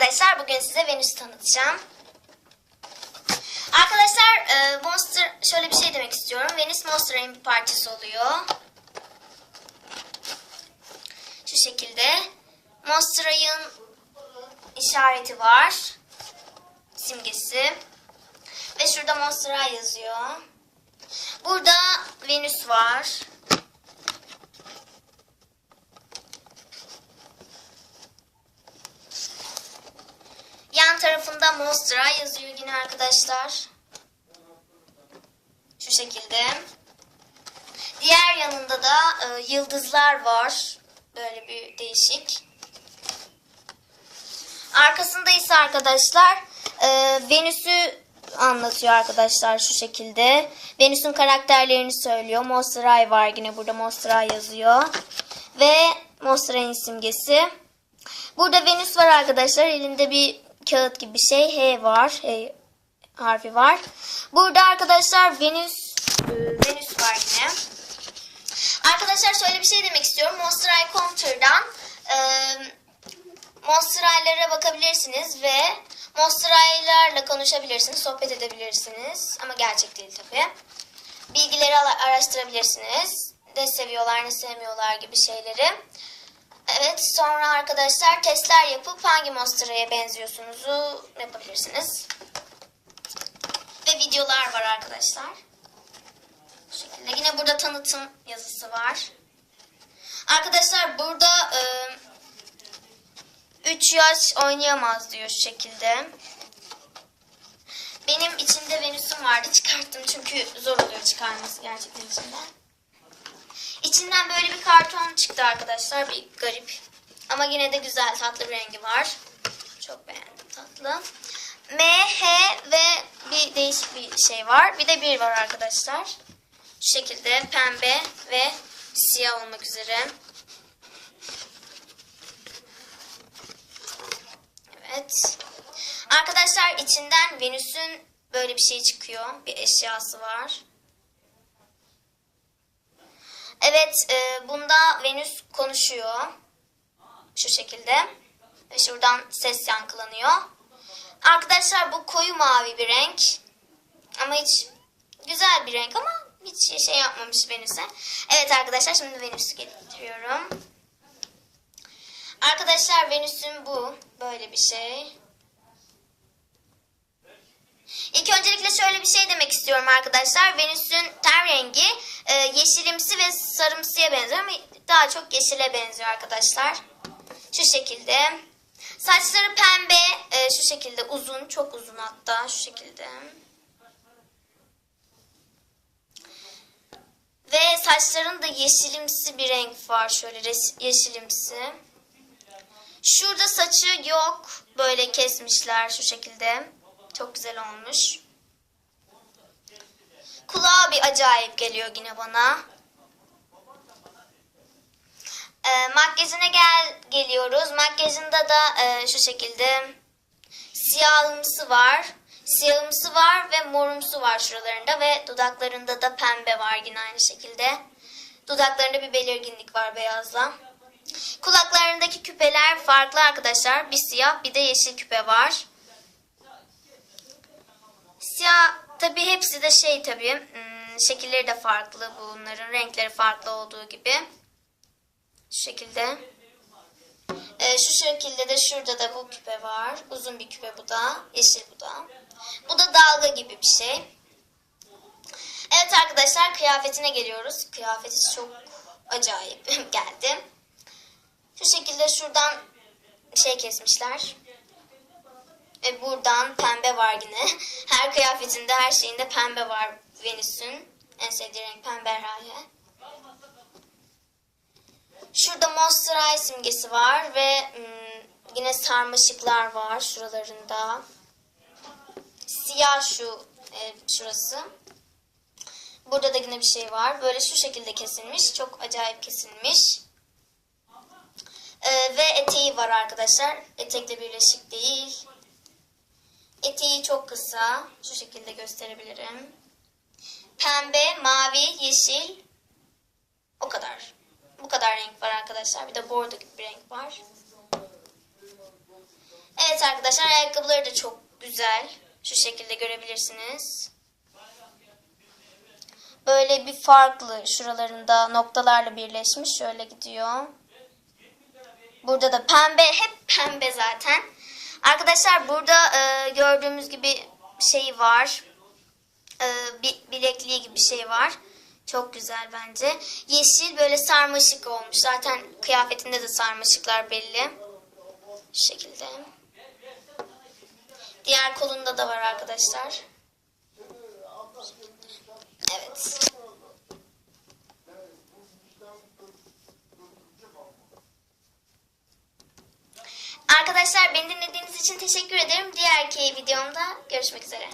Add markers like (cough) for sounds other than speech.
arkadaşlar bugün size Venüs tanıtacağım. Arkadaşlar e, Monster şöyle bir şey demek istiyorum. Venüs Monster'ın bir parçası oluyor. Şu şekilde. Monster'ın işareti var. Simgesi. Ve şurada Monster yazıyor. Burada Venüs var. Tarafında Monster yazıyor yine arkadaşlar. Şu şekilde. Diğer yanında da e, yıldızlar var. Böyle bir değişik. Arkasında ise arkadaşlar e, Venüs'ü anlatıyor arkadaşlar şu şekilde. Venüs'ün karakterlerini söylüyor. Monster var yine burada Monster yazıyor. Ve Monster simgesi. Burada Venüs var arkadaşlar. Elinde bir kağıt gibi bir şey. H var. H harfi var. Burada arkadaşlar Venüs e, Venüs var yine. Arkadaşlar şöyle bir şey demek istiyorum. Monster Eye Counter'dan e, Monster Eye'lara bakabilirsiniz ve Monster Eye'larla konuşabilirsiniz, sohbet edebilirsiniz. Ama gerçek değil tabii. Bilgileri araştırabilirsiniz. Ne seviyorlar, ne sevmiyorlar gibi şeyleri. Evet, sonra arkadaşlar testler yapıp hangi Monster'a benziyorsunuzu yapabilirsiniz. Ve videolar var arkadaşlar. Bu şekilde. Yine burada tanıtım yazısı var. Arkadaşlar burada e, 3 yaş oynayamaz diyor şu şekilde. Benim içinde Venüs'üm vardı. Çıkarttım çünkü zor oluyor çıkarması gerçekten içinden. İçinden böyle bir karton çıktı arkadaşlar. Bir garip. Ama yine de güzel tatlı bir rengi var. Çok beğendim tatlı. M, H ve bir değişik bir şey var. Bir de bir var arkadaşlar. Şu şekilde pembe ve siyah olmak üzere. Evet. Arkadaşlar içinden Venüs'ün böyle bir şey çıkıyor. Bir eşyası var. Evet, e, bunda Venüs konuşuyor. Şu şekilde. Ve şuradan ses yankılanıyor. Arkadaşlar bu koyu mavi bir renk. Ama hiç güzel bir renk ama hiç şey yapmamış Venüs'e. Evet arkadaşlar şimdi Venüs'ü getiriyorum. Arkadaşlar Venüs'ün bu. Böyle bir şey. İlk öncelikle şöyle bir şey demek istiyorum arkadaşlar. Venüs'ün ten rengi e, yeşilimsi ve sarımsıya benziyor ama daha çok yeşile benziyor arkadaşlar. Şu şekilde. Saçları pembe, e, şu şekilde uzun, çok uzun hatta şu şekilde. Ve saçlarında yeşilimsi bir renk var şöyle yeşilimsi. Şurada saçı yok. Böyle kesmişler şu şekilde. Çok güzel olmuş. Kulağı bir acayip geliyor yine bana. E, makyajına gel geliyoruz. Makyajında da e, şu şekilde siyahımsı var. Siyahımsı var ve morumsu var şuralarında ve dudaklarında da pembe var yine aynı şekilde. Dudaklarında bir belirginlik var beyazla. Kulaklarındaki küpeler farklı arkadaşlar. Bir siyah bir de yeşil küpe var. Siyah tabi hepsi de şey tabi hmm, şekilleri de farklı bunların renkleri farklı olduğu gibi. Şu şekilde. Ee, şu şekilde de şurada da bu küpe var. Uzun bir küpe bu da. Yeşil bu da. Bu da dalga gibi bir şey. Evet arkadaşlar kıyafetine geliyoruz. Kıyafeti çok acayip (laughs) geldi. Şu şekilde şuradan şey kesmişler. Ve buradan pembe var yine. (laughs) Her kıyafetinde, her şeyinde pembe var Venüs'ün. En sevdiği renk pembe herhalde. Şurada Monster Eye simgesi var ve ım, yine sarmaşıklar var şuralarında. Siyah şu e, şurası. Burada da yine bir şey var. Böyle şu şekilde kesilmiş. Çok acayip kesilmiş. Ee, ve eteği var arkadaşlar. Etekle birleşik değil. Eteği çok kısa. Şu şekilde gösterebilirim. Pembe, mavi, yeşil. O kadar. Bu kadar renk var arkadaşlar. Bir de bordo gibi bir renk var. Evet arkadaşlar ayakkabıları da çok güzel. Şu şekilde görebilirsiniz. Böyle bir farklı şuralarında noktalarla birleşmiş. Şöyle gidiyor. Burada da pembe. Hep pembe zaten. Arkadaşlar burada e, gördüğümüz gibi şey var. E, bi- bilekliği gibi şey var. Çok güzel bence. Yeşil böyle sarmaşık olmuş. Zaten kıyafetinde de sarmaşıklar belli. Şu şekilde. Diğer kolunda da var arkadaşlar. Evet. Arkadaşlar beni dinlediğiniz için teşekkür ederim. Diğerki videomda görüşmek üzere.